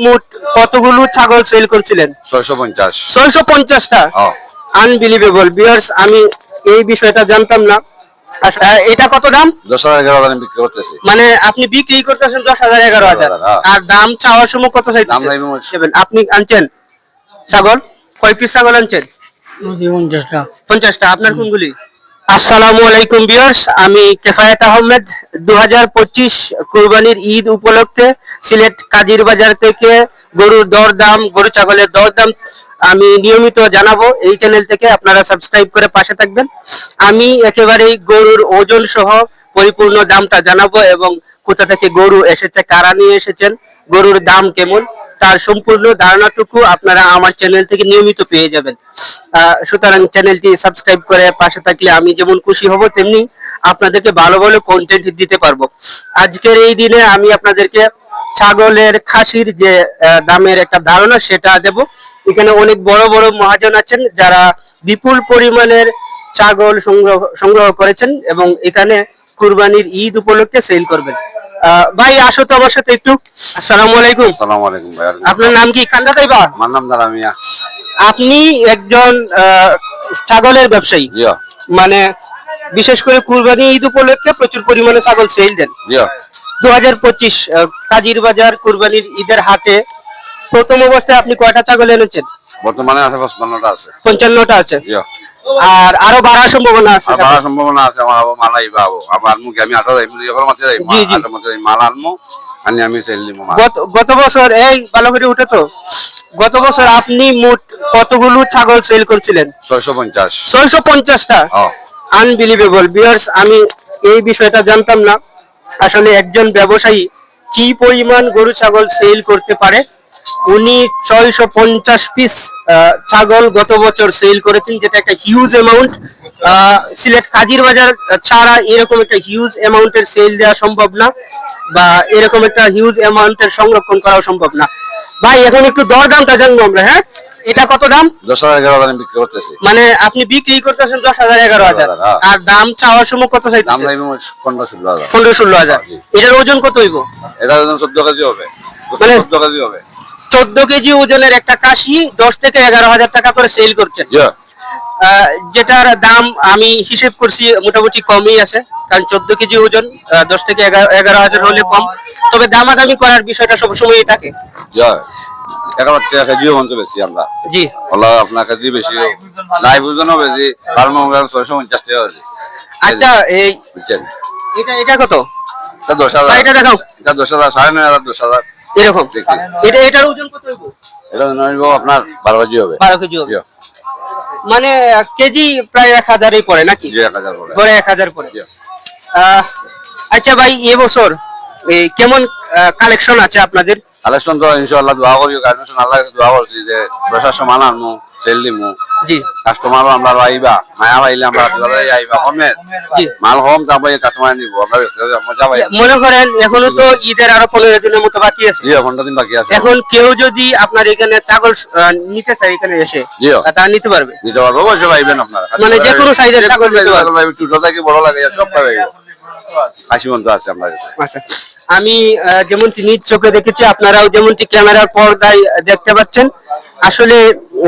মোট কতগুলো ছাগল সেল করছিলেন? ছয়শো পঞ্চাশ। ছয়শো পঞ্চাশটা? আনবিলিভেবল বিয়ার্স আমি এই বিষয়টা জানতাম না। আহ, এটা কত দাম? দশ হাজার এগারো হাজার বিক্রি করতেছি। মানে আপনি বিক্রি করতেছেন দশ হাজার এগারো হাজার। হ্যাঁ। আর দাম চাওয়ার সময় কত দাম চাইতেছেন আপনি আনছেন ছাগল? কয় পিস ছাগল আনছেন? পঞ্চাশটা পঞ্চাশটা। আপনার কোনগুলি? আসসালামু আলাইকুম বিয়ার্স আমি কেফায়েত আহমেদ। দু হাজার পঁচিশ কুরবানির ঈদ উপলক্ষে সিলেট কাজির বাজার থেকে গরুর দর দাম গরু ছাগলের দর দাম আমি নিয়মিত জানাব। এই চ্যানেল থেকে আপনারা সাবস্ক্রাইব করে পাশে থাকবেন। আমি একেবারেই গরুর ওজন সহ পরিপূর্ণ দামটা জানাব এবং কোথা থেকে গরু এসেছে, কারা নিয়ে এসেছেন, গরুর দাম কেমন তার সম্পূর্ণ ধারণাটুকু আপনারা আমার চ্যানেল থেকে নিয়মিত পেয়ে যাবেন। সুতরাং চ্যানেলটি সাবস্ক্রাইব করে পাশে থাকলে আমি যেমন খুশি হব, তেমনি আপনাদেরকে ভালো ভালো কন্টেন্ট দিতে পারব। আজকের এই দিনে আমি আপনাদেরকে ছাগলের খাসির যে দামের একটা ধারণা সেটা দেব। এখানে অনেক বড় বড় মহাজন আছেন যারা বিপুল পরিমাণের ছাগল সংগ্রহ সংগ্রহ করেছেন এবং এখানে কুরবানির ঈদ উপলক্ষে সেল করবেন। ভাই আসো তো আমার সাথে একটু। আসসালামু আলাইকুম। সালাম আলাইকুম ভাই আপনার নাম কি? কান্দা তাইবা আমার নাম দাদা মিয়া। আপনি একজন ছাগলের ব্যবসায়ী। মানে বিশেষ করে কুরবানি ঈদ উপলক্ষে প্রচুর পরিমাণে ছাগল সেল দেন। দু হাজার পঁচিশ কাজির বাজার কুরবানির ঈদের হাটে প্রথম অবস্থায় আপনি কয়টা ছাগল এনেছেন? বর্তমানে আছে পঁচপান্নটা আছে। পঞ্চান্নটা আছে। আর আরও বাড়ার সম্ভাবনা আছে বাড়ার সম্ভাবনা আছে আমার আবার মাল আইবা আবো আবার আনমু আমি যাই যখন মাঝে যাই জি। মাল আনমু আনি আমি গত গত বছর এই ভালো করে উঠে তো গত বছর আপনি মোট কতগুলো ছাগল সেল করছিলেন? ছয়শো পঞ্চাশ। ছয়শো পঞ্চাশটা? আনবিলিভেবল বিয়ার্স আমি এই বিষয়টা জানতাম না। আসলে একজন ব্যবসায়ী কি পরিমাণ গরু ছাগল সেল করতে পারে? উনি ছয়শো পঞ্চাশ পিস ছাগল গত বছর সেল করেছেন যেটা একটা হিউজ অ্যামাউন্ট সিলেট কাজির বাজার ছাড়া এরকম একটা হিউজ অ্যামাউন্টের সেল দেওয়া সম্ভব না বা এরকম একটা হিউজ অ্যামাউন্টের সংরক্ষণ করাও সম্ভব না। ভাই এখন একটু দর দামটা জানব আমরা হ্যাঁ? এটা কত দাম? দশ হাজার এগারো হাজার বিক্রি করতেছি। মানে আপনি বিক্রি করতেছেন দশ হাজার এগারো হাজার। হ্যাঁ। আর দাম চাওয়ার সময় কত দাম মোট পনেরো ষোলো হাজার। পনেরো ষোলো হাজার। এটার ওজন কত হইব? এটা ওজন চোদ্দ কেজি হবে। মানে- চোদ্দ কেজি হবে। চোদ্দ কেজি ওজনের একটা কাশি দশ থেকে এগারো হাজার টাকা করে সেল করছেন। জিও যেটার দাম আমি হিসেব করছি মোটামুটি কমই আছে কারণ চোদ্দ কেজি ওজন দশ থেকে এগারো হাজার হলে কম। তবে দামাদামি করার বিষয়টা সবসময়ই থাকে। জিও টাকা বন্ধ বেশি আমরা। জি। আপনার কেজি বেশি লাইফ ওজনও বেশি ফার্ম ছয়শো পঞ্চাশ টাকা আচ্ছা এই এটা এটা কত? দশ হাজার। এটা দেখাও। এটা দশ হাজার সাড়ে নয় হাজার দশ হাজার। এরকম। এটা এটার ওজন কত হইব? এটা নইব আপনার বারো কেজি হবে। বারো কেজি হবে। মানে কেজি প্রায় এক হাজারই পড়ে নাকি? জিও এক হাজার করে গড়ে এক হাজার পড়ে। আহ, আচ্ছা ভাই এবছর এই কেমন কালেকশন আছে আপনাদের? কালেকশন তো ইনশাল্লাহ দোয়া করি কালেকশন আল্লাহ দোয়া করছি যে প্রশাসন মান আনমু সেল জি। আমরা আইবা মায়া পাইলে আমরা দিবালাই আইবা কমে জি। মাল কম তারপর কাস্টমার নিব মজা পাই মনে করেন এখনও তো ঈদের আরও পনেরো দিনের মতো বাকি আছে। জিও ঘণ্টা দিন বাকি আছে। এখন কেউ যদি আপনার এখানে ছাগল নিতে চায় এখানে এসে তা নিতে পারবে। দিতে পারব অবশ্যই পাইবেন আপনারা। মানে যে কোনো size-এর ছাগল পারবে। ছোট থেকে বড় লাগে সব পাবে মন্ত আছে আপনার কাছে। আচ্ছা। আমি যেমনটি নিজ চোখে দেখেছি আপনারাও যেমনটি ক্যামেরার পর্দায় দেখতে পাচ্ছেন আসলে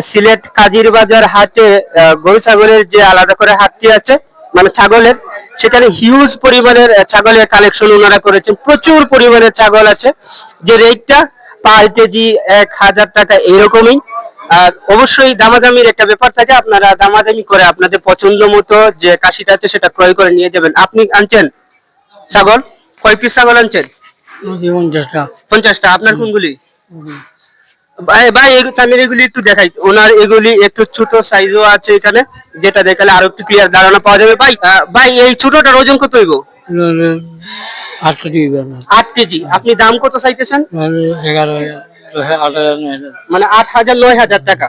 সিলেট কাজির বাজার হাটে গরু ছাগলের যে আলাদা করে হাটটি আছে মানে ছাগলের সেখানে হিউজ পরিমাণের ছাগলের কালেকশন ওনারা করেছেন। প্রচুর পরিমাণের ছাগল আছে। যে রেটটা পার কেজি এক হাজার টাকা এরকমই। আর অবশ্যই দামাদামির একটা ব্যাপার থাকে আপনারা দামাদামি করে আপনাদের পছন্দ মতো যে কাশিটা আছে সেটা ক্রয় করে নিয়ে যাবেন। আপনি আনছেন ছাগল? কয় পিস ছাগল আনছেন? পঞ্চাশটা। পঞ্চাশটা। আপনার কোনগুলি? ভাই ভাই তামিল এগুলি একটু দেখাই। ওনার এগুলি একটু ছোট সাইজও আছে এখানে যেটা দেখালে আরও একটু ক্লিয়ার ধারণা পাওয়া যাবে। ভাই ভাই এই ছোটটার ওজন কত হইব? আট কেজি আপনি দাম কত চাইতেছেন? এগারো নয় হাজার মানে আট হাজার নয় হাজার টাকা।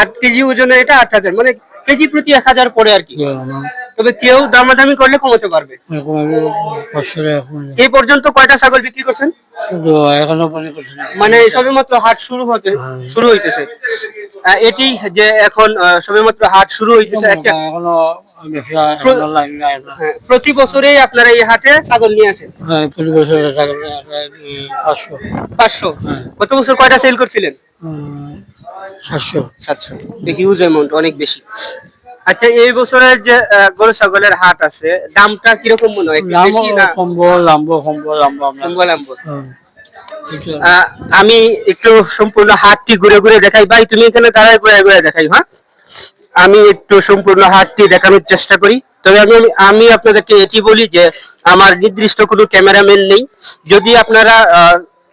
আট কেজি ওজনের এটা আট হাজার। মানে কেজি প্রতি এক হাজার পড়ে আর কি। কেউ না তবে কেউ দামাদামি করলে কমাতে পারবে। কমাবে। এই পর্যন্ত কয়টা ছাগল বিক্রি করছেন? এখনও মনে মানে সবেমাত্র হাট শুরু হতে শুরু হইতেছে। এটি যে এখন আহ, সবেমাত্র হাট শুরু হইতেছে একটা হ্যাঁ, প্রতি বছরেই আপনারা এই হাটে ছাগল নিয়ে আসেন? হ্যাঁ প্রতি বছর ছাগল পাঁচশো। পাঁচশো? হ্যাঁ। গত বছর কয়টা সেল করছিলেন? সাতশো। সাতশো। হিউজ অ্যামাউন্ট অনেক বেশি। আচ্ছা এই বছরের যে গরু ছাগলের হাট আছে দামটা কীরকম মনে হয়? হ্যাঁ। আমি একটু সম্পূর্ণ হাটটি ঘুরে ঘুরে দেখাই। ভাই তুমি এখানে দাঁড়ায় ঘুরে ঘুরে দেখাই হ্যাঁ? আমি একটু সম্পূর্ণ হাটটি দেখানোর চেষ্টা করি। তবে আমি আমি আপনাদেরকে এটি বলি যে আমার নির্দিষ্ট কোনো ক্যামেরাম্যান নেই। যদি আপনারা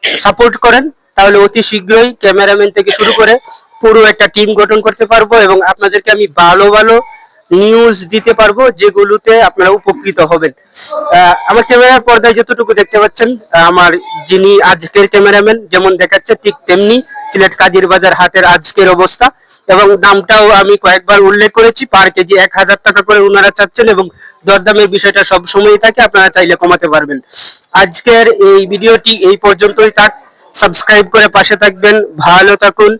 সাপোর্ট করেন তাহলে অতি শীঘ্রই ক্যামেরাম্যান থেকে শুরু করে পুরো একটা টিম গঠন করতে পারব এবং আপনাদেরকে আমি ভালো ভালো নিউজ দিতে পারব যেগুলোতে আপনারা উপকৃত হবেন। আমার ক্যামেরার পর্দায় যতটুকু দেখতে পাচ্ছেন আমার যিনি আজকের ক্যামেরাম্যান, যেমন দেখাচ্ছে ঠিক তেমনি সিলেট কাজির বাজার হাটের আজকের অবস্থা এবং দামটাও আমি কয়েকবার উল্লেখ করেছি পার কেজি এক হাজার টাকা করে ওনারা চাচ্ছেন এবং দরদামের বিষয়টা সব সময়ই থাকে, আপনারা চাইলে কমাতে পারবেন। আজকের এই ভিডিওটি এই পর্যন্তই থাক। সাবস্ক্রাইব করে পাশে থাকবেন, ভালো থাকুন।